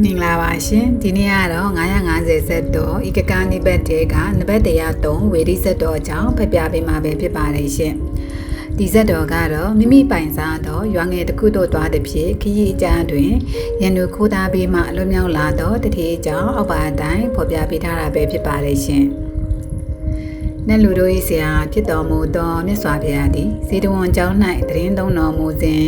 မင်္ဂလာပါရှင်ဒီနေ့ကတော့950ဆက်တော်ဤကကနိဘတ်တေကနဘတ်တရား3ဝေဒီဆက်တော်အကြောင်းဖတ်ပြပေးမှာပဲဖြစ်ပါတယ်ရှင်ဒီဆက်တော်ကတော့မိမိပိုင်စားသောရွာငယ်တစ်ခုတို့သွားသည်ဖြင့်ခရီးအကြမ်းတွင်ရန်သူခိုးသားပေးမှလွတ်မြောက်လာသောတတိအကြောင်းအောက်ပါအတိုင်းဖော်ပြပေးထားတာပဲဖြစ်ပါတယ်ရှင်နတ်လူတို့၏ဆရာဖြစ်တော်မူသောမြတ်စွာဘုရားသည်စေတဝန်ကျောင်း၌တရင်သုံးတော်မူစဉ်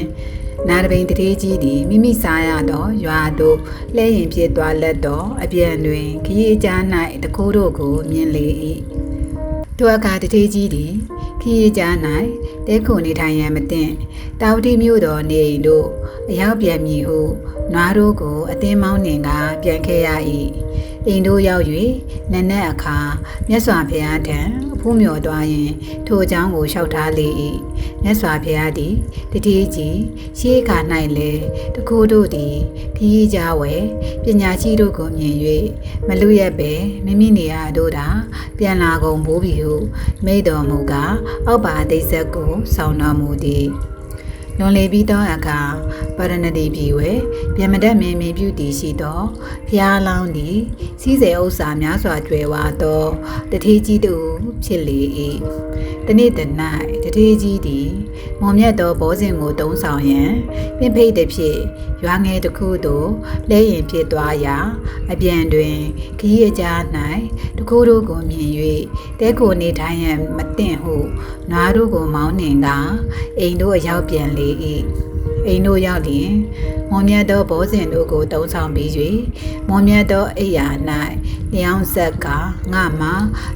နာတပိန်တတိကြီးသည်မိမိစားရသောရွာတို့လဲရင်ဖြစ်သွားလက်သောအပြန်တွင်ခရီးအကြား၌တကိုးတို့ကိုမြင်လေ၏သူအခါတတိကြီးသည် ခရီးကြား၌တဲခုနေထိုင်ရန်မသင့်တာဝတိမြို့တော်နေအိမ်တို့အရောက်ပြန်မည်ဟုနွားတို့ကိုအသင်းမောင်းနှင်ကပြန်ခဲ့ရ၏အိမ်တို့ရောက်၍နက်နက်အခါမြတ်စွာဘုရားထံအဖို့မြော်သွားရင် ထိုအကြောင်းကိုလျှောက်ထားလေ၏မြတ်စွာဘုရားသည်တတိကြီးရှေးခါ၌လည်းတကူတို့သည်ခီးကြဝဲပညာရှိတို့ကိုမြင်၍မလူရက်ပဲမိမိနေရာတို့သာပြန်လာကုန်ဘိုးပြီဟုမိတော်မူကားအောက်ပါအသေးဆက်ကိုဆောင်းတော်မူသည် လွန်လေပြီးသောအခါပရဏတိပြီဝဲဗျမဒတ်မင်းမင်းပြုတည်ရှိသောဖျားလောင်းသည်စီးစေဥစ္စာများစွာကျွယ်ဝသောတထေးကြီးတို့ဖြစ်လေ၏တနေ့တ၌တထေးကြီးသည်မွန်မြတ်သောဘောဇင်ကိုတုံးဆောင်ရန်ပင်ဖိတ်သည်ဖြင့်ရွာငယ်တစ်ခုသို့လဲရင်ဖြစ်သွားရာအပြန်တွင်ခီးအကြား၌တကူတို့ကိုမြင်၍တဲကိုနေထိုင်ရန်မသင့်ဟုနွားတို့ကိုမောင်းနှင်ကအိမ်တို့အရောက်ပြန်လေ၏အိမ်တို့ရောက်လျင်မွန်မြတ်သောဘောဇင်တို့ကိုတုံးဆောင်ပြီး၍မွန်မြတ်သောအိယာ၌လျောင်းဆက်ကငါမှ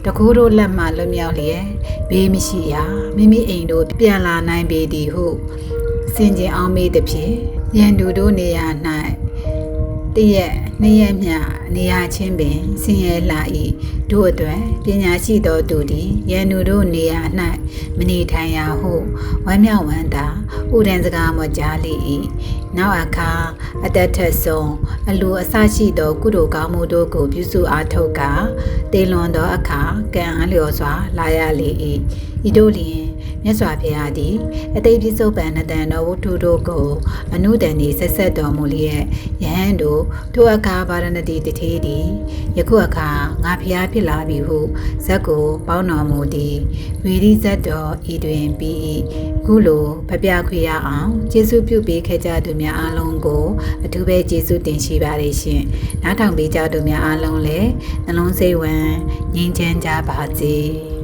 တကူတို့လက်မှလွတ်မြောက်လျက်ဘေးမရှိရာမိမိအိမ်တို့ပြန်လာနိုင်ပေသည်ဟုစင်ကြင်အောင်မေးသည်ဖြင့်ရန်သူတို့နေရာ၌ တရက်နှစ်ရက်မျှနေရာချင်းပင်ဆင်းရဲလာ၏တို့အတွက်ပညာရှိသောသူသည်ရန်သူတို့နေရာ၌မနေထိုင်ရဟုဝမ်းမြောက်ဝမ်းသာဥဒန်စကားမကြားလေ၏နောက်အခါအသက်ထက်ဆုံးအလိုအဆရှိသောကုသိုလ်ကောင်းမှုတို့ကိုပြုစုအားထုတ်ကာတေလွန်သောအခါကံအားလျော်စွာလာရလေ၏ဤတို့လျင် မြတ်စွာဘုရားသည်အတိတ်ပြစ္ဆုတ်ပံနတန်တော်ဝတ္ထုတို့ကို အနုတန်ဤဆက်ဆက်တော်မူလျက်ယဟန်တို့ထိုအခါဗာရဏတိတထေးသည်ယခုအခါငါဘုရားဖြစ်လာပြီဟုဇက်ကို ပေါင်းတော်မူသည်ဝီရိဇတ်တော်ဤတွင်ပြီးခုလိုဖပြခွေရအောင်ကျေးဇူးပြုပေးခဲ့ကြသူများအားလုံးကို အထူးပဲကျေးဇူးတင်ရှိပါတယ်ရှင်နားထောင်ပေးကြသူများအားလုံးလည်းနှလုံးစိတ်ဝမ်းငြိမ်းချမ်းကြပါစေ